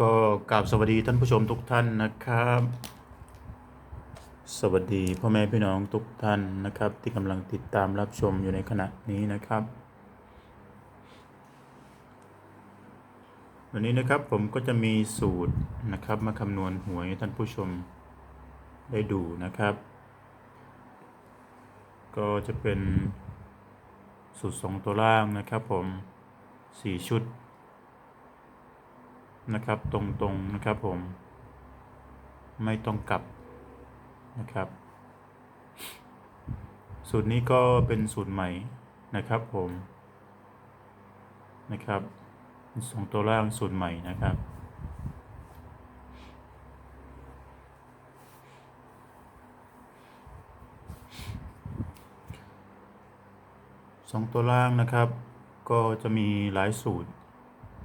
ก็กราบสวัสดีท่านผู้ชมทุกท่านนะครับ สวัสดีพ่อแม่พี่น้องทุกท่านนะครับ ที่กำลังติดตามรับชมอยู่ในขณะนี้นะครับ วันนี้นะครับผมก็จะมีสูตรนะครับมาคำนวณหวยให้ท่านผู้ชมได้ดูนะครับ ก็จะเป็นสูตรสองตัวล่างนะครับผมสี่ชุด นะครับ ตรงๆนะครับผม ไม่ต้องกลับนะครับ สูตรนี้ก็เป็นสูตรใหม่นะครับผมนะครับสองตัวล่างสูตรใหม่นะครับสองตัวล่างนะครับ ก็จะมีหลายสูตร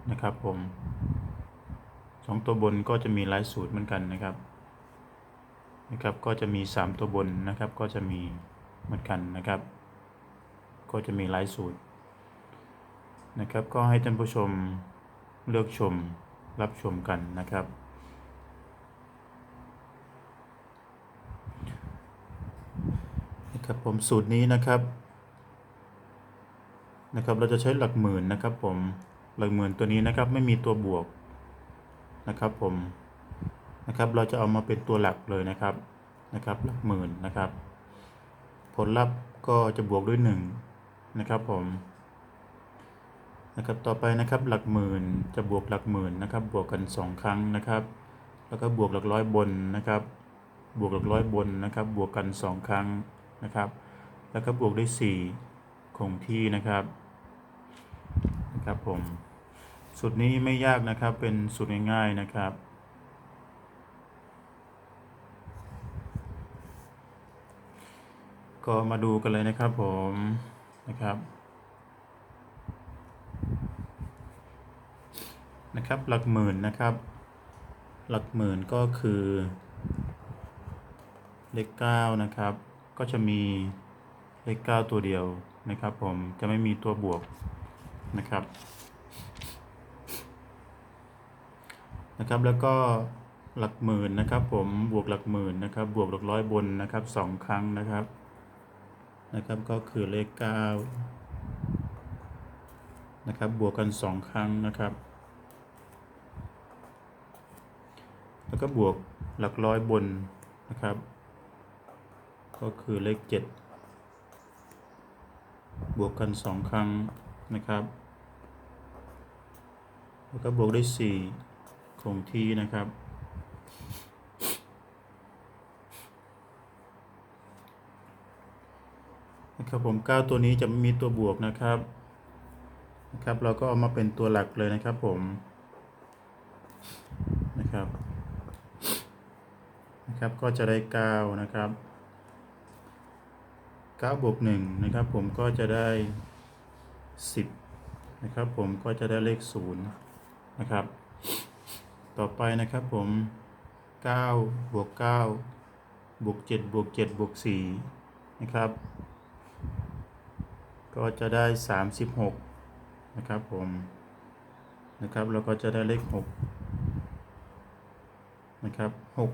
นะครับผม สองตัวบนก็จะมีหลายสูตรเหมือนกันนะครับนะครับ ก็จะมีสามตัวบนนะครับ ก็จะมีเหมือนกันนะครับ ก็จะมีหลายสูตรนะครับ ก็ให้ท่านผู้ชมเลือกชมรับชมกันนะครับ นะครับผมสูตรนี้นะครับนะครับ เราจะใช้หลักหมื่นนะครับผมหลักหมื่นตัวนี้นะครับไม่มีตัวบวก นะครับผมนะครับเราจะเอามาเป็นตัวหลักเลยนะครับนะครับหลักหมื่นนะครับ ผลลัพธ์ก็จะบวกด้วย1นะครับผมนะครับต่อไปนะครับหลักหมื่นจะบวกหลักหมื่นนะครับ บวกกัน 2 ครั้งนะครับ แล้วก็บวกหลักร้อยบนนะครับ บวกหลักร้อยบนนะครับ บวกกัน 2 ครั้งนะครับ แล้วก็บวกด้วย4คงที่นะครับนะครับผม สูตรนี้ไม่ยากนะครับ เป็นสูตรง่ายๆนะครับ ก็มาดูกันเลยนะครับผมนะครับนะครับหลักหมื่นนะครับ หลักหมื่นก็คือเลข9นะครับ ก็จะมีเลข9ตัวเดียวนะครับ ผมจะไม่มีตัวบวกนะครับ นะครับ แล้วก็หลักหมื่นนะครับ ผมบวกหลักหมื่นนะครับ บวกหลักร้อยบนนะครับสองครั้งนะครับ นะครับก็คือเลข9นะครับบวกกันสองครั้งนะครับ แล้วก็บวกหลักร้อยบนนะครับ ก็คือเลข7บวกกันสองครั้งนะครับ แล้วก็บวกได้4ค งที่นะครับ นะครับผม 9 ตัวนี้จะไม่มีตัวบวกนะครับนะครับ เราก็เอามาเป็นตัวหลักเลยนะครับผมนะครับนะครับก็จะได้ 9 นะครับ9บวก1นะครับ ผมก็จะได้ 10 นะครับ ผมก็จะได้เลข0นะครับ ต่อไปนะครับผม9บวก9บวก7บวก7บวก4นะครับ ก็จะได้ 36 นะครับผมนะครับเราก็จะได้เลข 6 นะครับ 6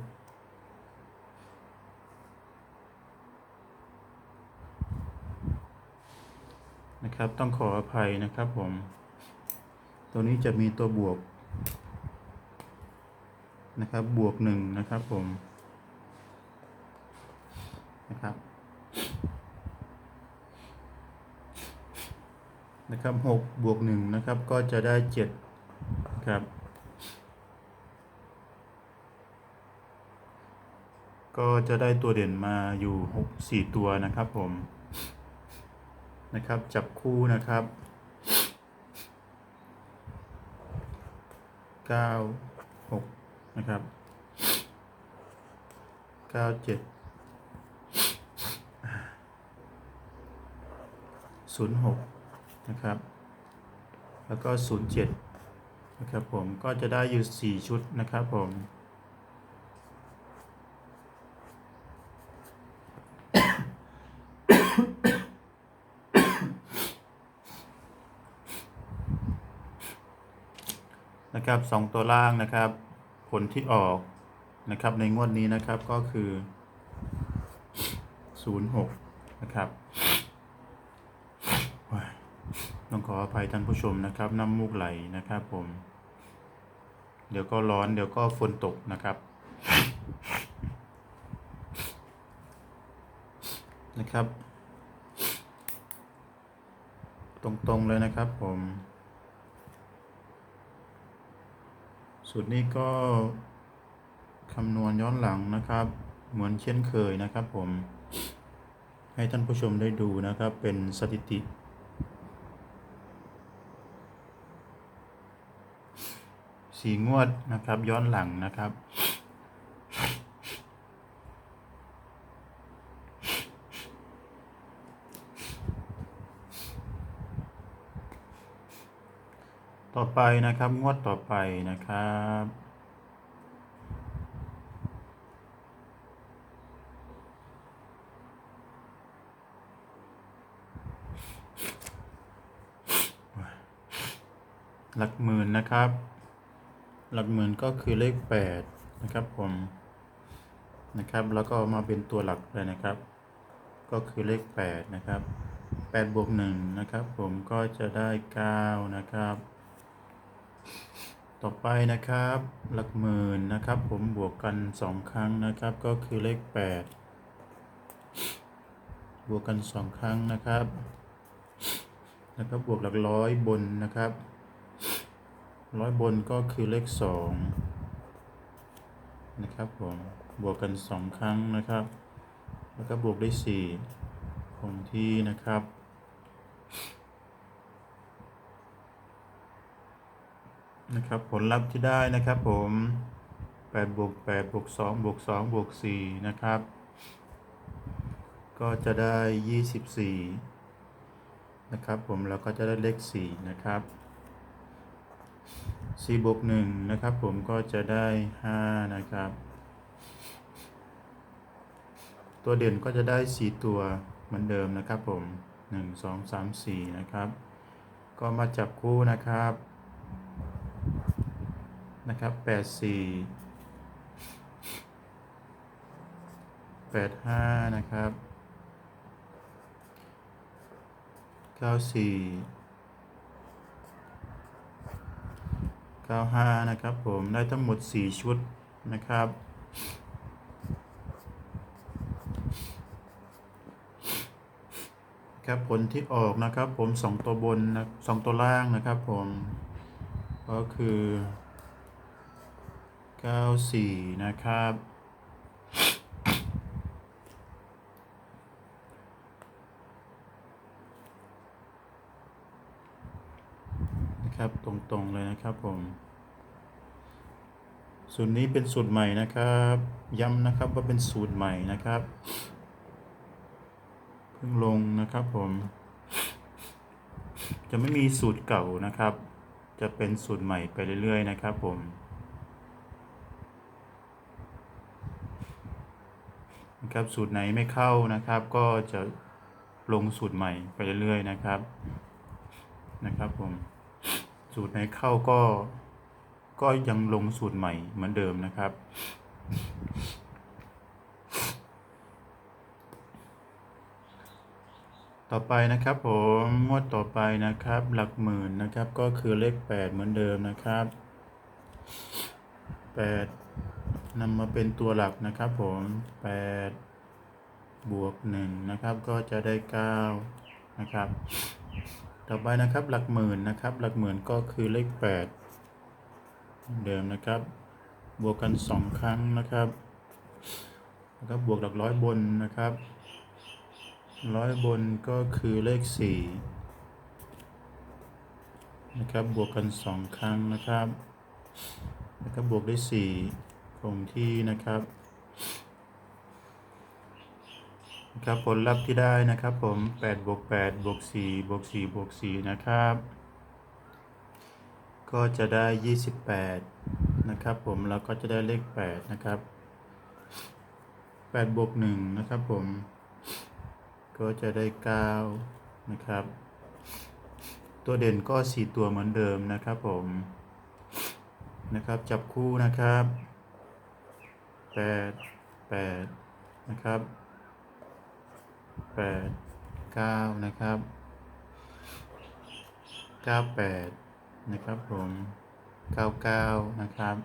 นะครับต้องขออภัยนะครับผม ตัวนี้จะมีตัวบวก นะครับบวกหนึ่งนะครับผมนะครับนะครับหกบวกหนึ่งนะครับก็จะได้เจ็ดครับ ก็จะได้ตัวเด่นมาอยู่หกสี่ตัวนะครับผมนะครับจับคู่นะครับเก้าหก นะครับเก้าเจ็ดศูนย์หกนะครับ แล้วก็ศูนย์เจ็ดนะครับผมก็จะได้อยู่สี่ชุดนะครับผมนะครับสองตัวล่างนะครับ ลที่ออกนะครับในงวดนี้นะครับก็คือ 06 นะครับต้องขออภัยท่านผู้ชมนะครับ น้ำมูกไหลนะครับผม เดี๋ยวก็ร้อนเดี๋ยวก็ฝนตกนะครับนะครับ ตรงๆเลยนะครับผม สูตรนี้ก็คำนวณย้อนหลังนะครับ เหมือนเช่นเคยนะครับผม ให้ท่านผู้ชมได้ดูนะครับ เป็นสถิติ สีงวดนะครับ ย้อนหลังนะครับ ต่อไปนะครับ งวดต่อไปนะครับ หลักหมื่นนะครับ หลักหมื่นก็คือเลขแปดนะครับผมนะครับแล้วก็มาเป็นตัวหลักเลยนะครับ ก็คือเลขแปดนะครับแปดบวกหนึ่งนะครับ ผมก็จะได้เก้านะครับ ต่อไปนะครับหลักหมื่นนะครับ ผมบวกกันสองครั้งนะครับ ก็คือเลขแปดบวกกันสองครั้งนะครับแล้วก็บวกหลักร้อยบนนะครับร้อยบนก็คือเลขสองนะครับผมบวกกันสองครั้งนะครับ แล้วก็บวกได้สี่คงที่นะครับ นะครับผลลัพธ์ที่ได้นะครับผม8บวก8บวก2บวก2บวก4นะครับ ก็จะได้ 24 นะครับผมแล้วก็จะได้เลข 4 นะครับ4บวก1นะครับผมก็จะได้ 5 นะครับ ตัวเด่นก็จะได้ 4 ตัวเหมือนเดิมนะครับผม 1 2 3 4 นะครับ ก็มาจับคู่นะครับ นะครับ84 85นะครับ94 95นะครับผมได้ทั้งหมด4ชุดนะครับครับผลที่ออกนะครับผม2ตัวบนนะ2ตัวล่างนะครับผมก็คือ 94นะครับ นะครับตรงๆเลยนะครับผมสูตรนี้เป็นสูตรใหม่นะครับ ย้ำนะครับว่าเป็นสูตรใหม่นะครับ เพิ่งลงนะครับผม จะไม่มีสูตรเก่านะครับ จะเป็นสูตรใหม่ไปเรื่อยๆ นะครับผม นะครับสูตรไหนไม่เข้านะครับ ก็จะลงสูตรใหม่ไปเรื่อยๆนะครับนะครับผมสูตรไหนเข้าก็ก็ยังลงสูตรใหม่เหมือนเดิมนะครับ ต่อไปนะครับผมงวดต่อไปนะครับ หลักหมื่นนะครับก็คือเลขแปดเหมือนเดิมนะครับแปด นำมาเป็นตัวหลักนะครับผมแปดบวกหนึ่งนะครับก็จะได้เก้านะครับต่อไปนะครับหลักหมื่นนะครับหลักหมื่นก็คือเลขแปดเดิมนะครับ บวกกันสองครั้งนะครับแล้วก็บวกหลักร้อยบนนะครับร้อยบนก็คือเลขสี่นะครับบวกกันสองครั้งนะครับ แล้วก็บวกได้สี่ คงที่นะครับครับผลลัพธ์ที่ได้นะครับผม8บวก8บวก4บวก4บวก4นะครับ ก็จะได้ 28 นะครับผมแล้วก็จะได้เลข 8 นะครับ8บวก1นะครับผม ก็จะได้ 9 นะครับ ตัวเด่นก็ 4 ตัวเหมือนเดิมนะครับผมนะครับจับคู่นะครับ แปดแปดนะครับแปดเก้านะครับเก้าแปดนะครับผมเก้าเก้านะครับ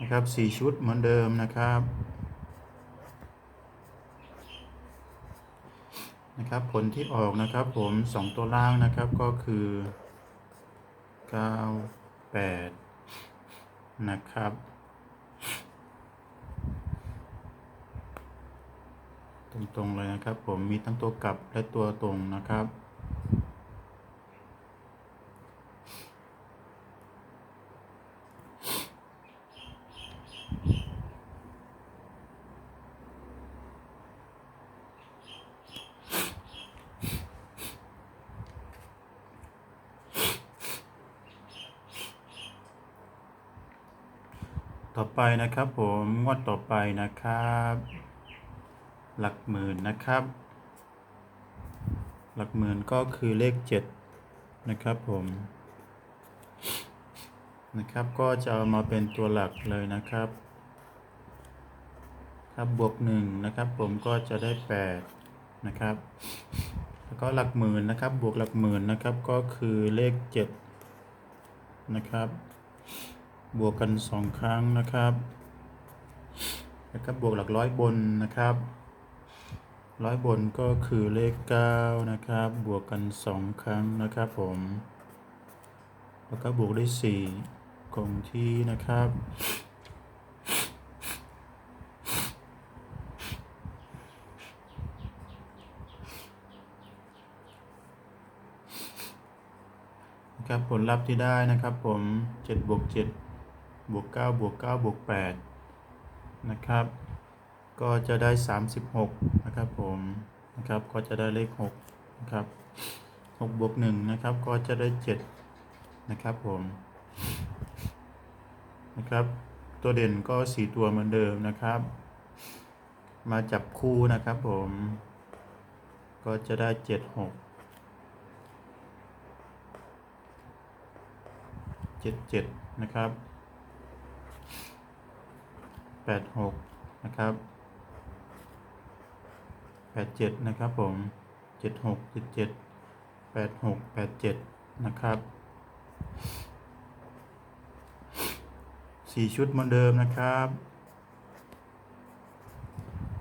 นะครับสี่ชุดเหมือนเดิมนะครับนะครับผลที่ออกนะครับผมสองตัวล่างนะครับก็คือเก้าแปด นะครับ ตรงๆเลยนะครับ ผมมีทั้งตัวกลับและตัวตรงนะครับ ต่อไปนะครับผมงวดต่อไปนะครับ หลักหมื่นนะครับ หลักหมื่นก็คือเลขเจ็ดนะครับผมนะครับก็จะเอามาเป็นตัวหลักเลยนะครับ ครับบวกหนึ่งนะครับ ผมก็จะได้แปดนะครับแล้วก็หลักหมื่นนะครับบวกหลักหมื่นนะครับก็คือเลขเจ็ดนะครับ บวกกันสองครั้งนะครับแล้วก็บวกหลักร้อยบนนะครับร้อยบนก็คือเลขเก้านะครับ บวกกันสองครั้งนะครับผม แล้วก็บวกได้สี่คงที่นะครับ นะครับผลลัพธ์ที่ได้นะครับผม 7 บวก 7 บวก9บวก9บวก8นะครับ ก็จะได้ 36 นะครับผมนะครับ ก็จะได้เลข6นะครับ6บวก1นะครับ ก็จะได้ 7 นะครับผมนะครับ ตัวเด่นก็ 4 ตัวเหมือนเดิมนะครับ มาจับคู่นะครับผม ก็จะได้ 7 6เจ็ดเจ็ดนะครับ แปดหกนะครับแปดเจ็ดนะครับผมเจ็ดหกเจ็ดเจ็ดแปดหกแปดเจ็ดนะครับสี่ชุดเหมือนเดิมนะครับ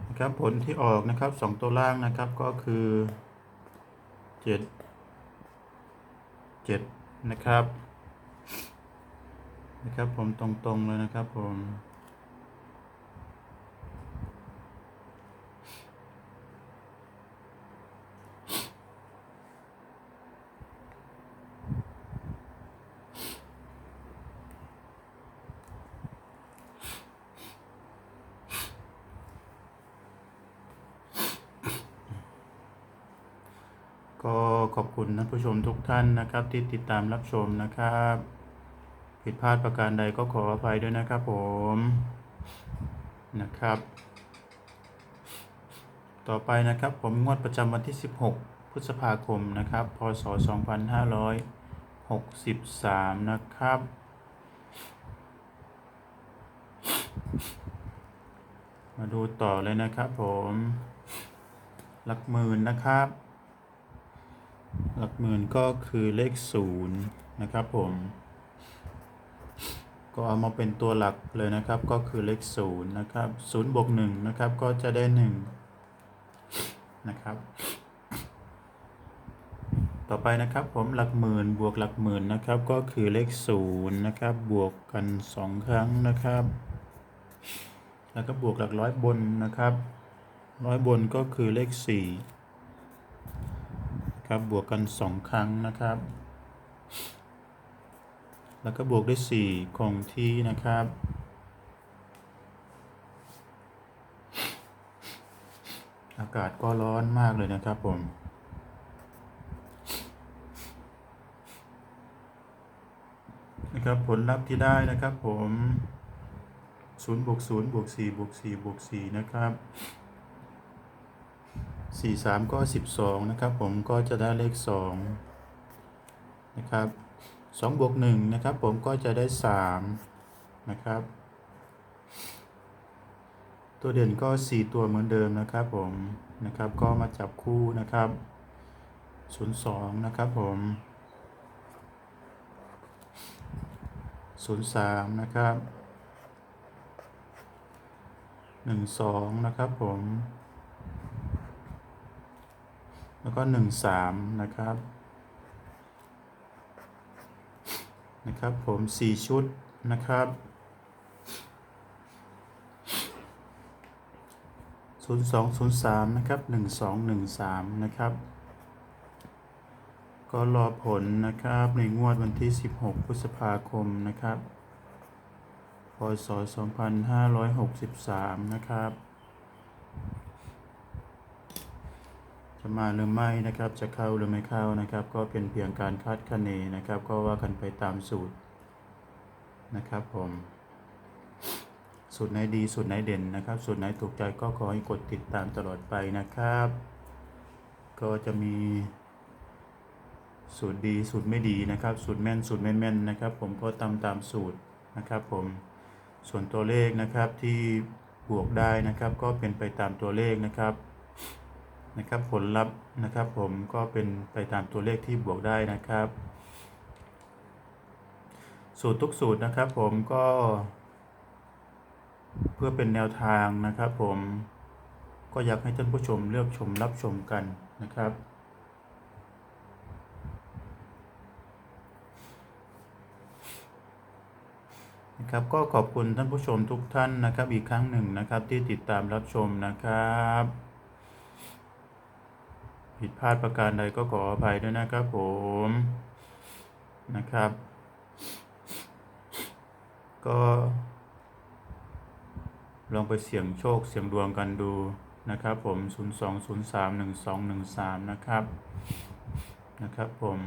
นะครับ ผลที่ออกนะครับสองตัวล่างนะครับก็คือเจ็ดเจ็ดนะครับนะครับผมตรงๆเลยนะครับผม ก็ขอบคุณท่านผู้ชมทุกท่านนะครับที่ติดตามรับชมนะครับ ผิดพลาดประการใดก็ขออภัยด้วยนะครับผมนะครับ ต่อไปนะครับผมงวดประจำวันที่ 16 พฤษภาคมนะครับ พศ 2563 นะครับมาดูต่อเลยนะครับผม หลักหมื่นนะครับ หลักหมื่นก็คือเลขศูนย์นะครับผม ก็เอามาเป็นตัวหลักเลยนะครับ ก็คือเลขศูนย์นะครับศูนย์บวกหนึ่งนะครับ ก็จะได้หนึ่งนะครับ ต่อไปนะครับผมหลักหมื่นบวกหลักหมื่นนะครับ ก็คือเลขศูนย์นะครับ บวกกันสองครั้งนะครับ แล้วก็บวกหลักร้อยบนนะครับ ร้อยบนก็คือเลขสี่ ครับ บวกกันสองครั้งนะครับ แล้วก็บวกด้วยสี่คงที่นะครับ อากาศก็ร้อนมากเลยนะครับผมนะครับผลลัพธ์ที่ได้นะครับผม0บวก0บวก4บวก4บวก4นะครับ 4 3ก็12นะครับผมก็จะได้เลข2นะครับสองบวกหนึ่งนะครับผมก็จะได้สามนะครับ ตัวเด่นก็4ตัวเหมือนเดิมนะครับผมนะครับก็มาจับคู่นะครับ02นะครับผม03นะครับ12นะครับผม แล้วก็หนึ่งสามนะครับ นะครับผมสี่ชุดนะครับศูนย์สองศูนย์สามนะครับหนึ่งสองหนึ่งสามนะครับ ก็รอผลนะครับในงวดวันที่สิบหกพฤษภาคมนะครับพศสองพันห้าร้อยหกสิบสามนะครับ จะมาหรือไม่นะครับจะเข้าหรือไม่เข้านะครับ ก็เป็นเพียงการคาดคะเนนะครับ ก็ว่ากันไปตามสูตรนะครับผมสูตรไหนดีสูตรไหนเด่นนะครับสูตรไหนถูกใจก็ขอให้กดติดตามตลอดไปนะครับ ก็จะมีสูตรดีสูตรไม่ดีนะครับ สูตรแม่นสูตรไม่แม่นนะครับ ผมก็ตามตามสูตรนะครับผมส่วนตัวเลขนะครับที่บวกได้นะครับ ก็เป็นไปตามตัวเลขนะครับ นะครับ ผลลัพธ์นะครับ ผมก็เป็นไปตามตัวเลขที่บวกได้นะครับ สูตรทุกสูตรนะครับ ผมก็ เพื่อเป็นแนวทางนะครับ ผมก็อยากให้ท่านผู้ชมเลือกชมรับชมกันนะครับนะครับก็ขอบคุณท่านผู้ชมทุกท่านนะครับ อีกครั้งหนึ่งนะครับที่ติดตามรับชมนะครับ ผิดพลาดประการใดก็ขออภัยด้วยนะครับผมนะครับ ก็ ลองไปเสี่ยงโชคเสี่ยงดวงกันดูนะครับผม 02031213 นะครับ นะครับผม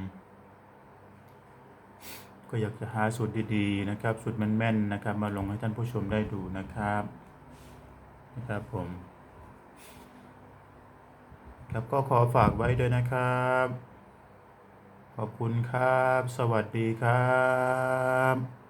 ก็อยากจะหาสูตรดีๆนะครับ สูตรแม่นๆนะครับ มาลงให้ท่านผู้ชมได้ดูนะครับ นะครับผม ครับก็ขอฝากไว้ด้วยนะครับ ขอบคุณครับ สวัสดีครับ